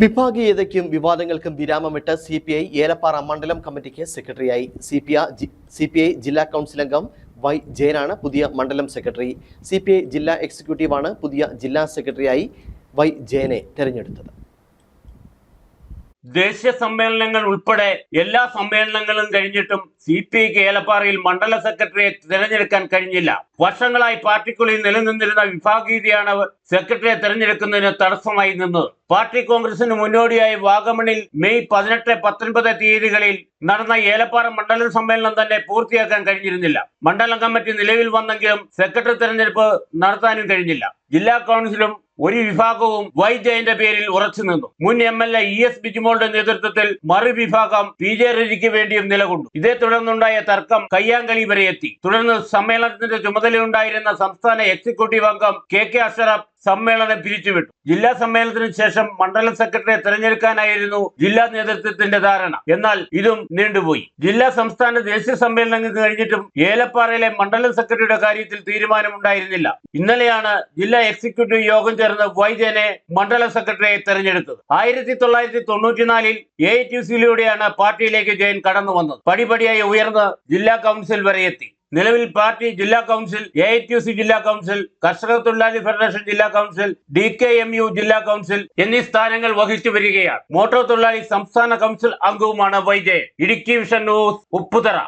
വിഭാഗീയതയ്ക്കും വിവാദങ്ങൾക്കും വിരാമമിട്ട് C P I Elappara മണ്ഡലം കമ്മിറ്റിക്ക് സെക്രട്ടറിയായി. C P C P I ജില്ലാ കൗൺസിൽ അംഗം വൈ ജയനാണ് പുതിയ മണ്ഡലം സെക്രട്ടറി. സി പി ഐ ജില്ലാ എക്സിക്യൂട്ടീവാണ് പുതിയ ജില്ലാ സെക്രട്ടറിയായി വൈ ജയനെ തെരഞ്ഞെടുത്തത്. ദേശീയ സമ്മേളനങ്ങൾ ഉൾപ്പെടെ എല്ലാ സമ്മേളനങ്ങളും കഴിഞ്ഞിട്ടും സി പി ഐക്ക് ഏലപ്പാറയിൽ മണ്ഡല സെക്രട്ടറിയെ തിരഞ്ഞെടുക്കാൻ കഴിഞ്ഞില്ല. വർഷങ്ങളായി പാർട്ടിക്കുള്ളിൽ നിലനിന്നിരുന്ന വിഭാഗീയതയാണ് സെക്രട്ടറിയെ തിരഞ്ഞെടുക്കുന്നതിന് തടസ്സമായി നിന്നത്. പാർട്ടി കോൺഗ്രസിന് മുന്നോടിയായി വാഗമണിൽ മെയ് പതിനെട്ട് പത്തൊൻപത് തീയതികളിൽ നടന്ന ഏലപ്പാറ മണ്ഡലം സമ്മേളനം തന്നെ പൂർത്തിയാക്കാൻ കഴിഞ്ഞിരുന്നില്ല. മണ്ഡലം കമ്മിറ്റി നിലവിൽ വന്നെങ്കിലും സെക്രട്ടറി തെരഞ്ഞെടുപ്പ് നടത്താനും കഴിഞ്ഞില്ല. ജില്ലാ കൗൺസിലും ഒരു വിഭാഗവും വൈ ജയന്റെ പേരിൽ ഉറച്ചു നിന്നു. മുൻ M L A E S ബിജുമോളുടെ നേതൃത്വത്തിൽ മറുവിഭാഗം പി ജെ രജിക്ക് വേണ്ടിയും നിലകൊണ്ടു. ഇതേ തുടർന്നുണ്ടായ തർക്കം കയ്യാങ്കളി വരെ എത്തി. തുടർന്ന് സമ്മേളനത്തിന്റെ ചുമതലയുണ്ടായിരുന്ന സംസ്ഥാന എക്സിക്യൂട്ടീവ് അംഗം കെ കെ അഷറഫ് സമ്മേളനം പിരിച്ചുവിട്ടു. ജില്ലാ സമ്മേളനത്തിന് ശേഷം മണ്ഡലം സെക്രട്ടറിയെ തെരഞ്ഞെടുക്കാനായിരുന്നു ജില്ലാ നേതൃത്വത്തിന്റെ ധാരണ. എന്നാൽ ഇതും നീണ്ടുപോയി. ജില്ലാ സംസ്ഥാന ദേശീയ സമ്മേളനങ്ങൾ കഴിഞ്ഞിട്ടും ഏലപ്പാറയിലെ മണ്ഡലം സെക്രട്ടറിയുടെ കാര്യത്തിൽ തീരുമാനമുണ്ടായിരുന്നില്ല. ഇന്നലെയാണ് ജില്ലാ എക്സിക്യൂട്ടീവ് യോഗം ചേർന്ന് വൈദ്യനെ മണ്ഡലം സെക്രട്ടറിയെ തെരഞ്ഞെടുത്തത്. ആയിരത്തി തൊള്ളായിരത്തി തൊണ്ണൂറ്റിനാലിൽ എ ടി സിയിലൂടെയാണ് പാർട്ടിയിലേക്ക് ജയൻ കടന്നു വന്നത് പടിപടിയായി ഉയർന്ന് ജില്ലാ കൗൺസിൽ വരെ എത്തി. നിലവിൽ പാർട്ടി ജില്ലാ കൗൺസിൽ എ ജില്ലാ കൗൺസിൽ കർഷക തൊഴിലാളി ഫെഡറേഷൻ ജില്ലാ council D K M U ജില്ലാ കൗൺസിൽ എന്നീ സ്ഥാനങ്ങൾ വഹിച്ചു വരികയാണ്. മോട്ടോർ തൊഴിലാളി സംസ്ഥാന കൗൺസിൽ അംഗവുമാണ് വൈജയൻ. Idukki vision news Upputhara.